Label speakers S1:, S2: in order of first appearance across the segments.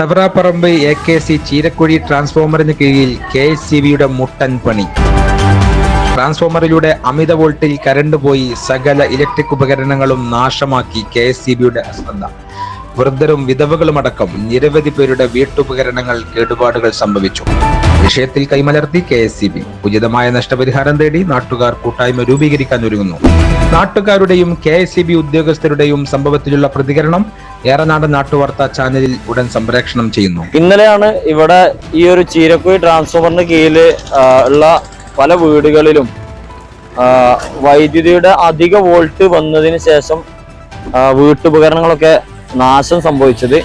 S1: Thavaraparamba A K C Cheerakuzhi ട്രാൻസ്ഫോമറിന് കീഴിൽ K S C ബിയുടെ മുട്ടൻ പണി. ട്രാൻസ്ഫോമറിലൂടെ അമിത വോൾട്ടിൽ കരണ്ട് പോയി സകല ഇലക്ട്രിക് ഉപകരണങ്ങളും നാശമാക്കി കെ എസ് സി ബിയുടെ അശ്രദ്ധ. വൃദ്ധരും വിധവകളുമടക്കം നിരവധി പേരുടെ വീട്ടുപകരണങ്ങൾ കേടുപാടുകൾ സംഭവിച്ചു. വിഷയത്തിൽ കൈമലർത്തി കെ എസ് സി ബി. ഉചിതമായ നഷ്ടപരിഹാരം തേടി നാട്ടുകാർ കൂട്ടായ്മ രൂപീകരിക്കാൻ ഒരുങ്ങുന്നു. നാട്ടുകാരുടെയും കെ എസ് സി ബി ഉദ്യോഗസ്ഥരുടെയും സംഭവത്തിലുള്ള പ്രതികരണം ഏറനാട് നാട്ടുവാർത്ത ചാനലിൽ ഉടൻ സംപ്രേക്ഷണം ചെയ്യുന്നു.
S2: ഇന്നലെയാണ് ഇവിടെ ഈ ഒരു ചീരക്കുഴി ട്രാൻസ്ഫോമറിന് കീഴിൽ ഉള്ള പല വീടുകളിലും വൈദ്യുതിയുടെ അധിക വോൾട്ട് വന്നതിന് ശേഷം വീട്ടുപകരണങ്ങളൊക്കെ നാശം സംഭവിച്ചത്.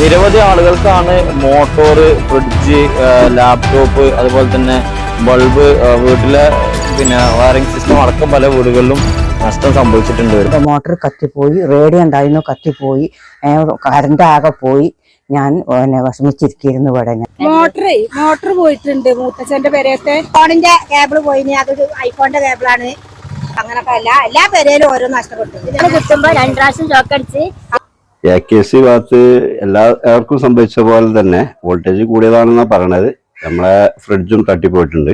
S2: നിരവധി ആളുകൾക്കാണ് മോട്ടോർ ഫ്രിഡ്ജ് ലാപ്ടോപ്പ് അതുപോലെ തന്നെ ബൾബ് വീട്ടിലെ പിന്നെ വയറിംഗ് സിസ്റ്റം അടക്കം പല വീടുകളിലും നഷ്ടം സംഭവിച്ചിട്ടുണ്ട്.
S3: മോട്ടോർ കത്തിപ്പോയി റേഡിയോ ഉണ്ടായിരുന്നു കത്തിപ്പോയി. കറണ്ട് ആകെ പോയി. ഞാൻ വിഷമിച്ചിരിക്കുന്നു ഇവിടെ ഞാൻ.
S4: മോട്ടറേ മോട്ടർ പോയിട്ടുണ്ട് മൂത്തച്ഛന്റെ പെരയത്തെ ഫോണിന്റെ കേബിൾ പോയിന് അതൊരു ഐഫോണിന്റെ കേബിളാണ് അങ്ങനൊക്കെ എല്ലാ എല്ലാ പെരയിലും ഓരോ നഷ്ടപ്പെട്ടു.
S5: കിട്ടുമ്പോ രണ്ടു പ്രാവശ്യം ചോക്കടിച്ച്
S6: എ കെ സി ഭാഗത്ത് എല്ലാവർക്കും സംഭവിച്ച പോലെ തന്നെ വോൾട്ടേജ് കൂടിയതാണെന്നാണ് പറയണത്. നമ്മളെ ഫ്രിഡ്ജും തട്ടിപ്പോയിട്ടുണ്ട്.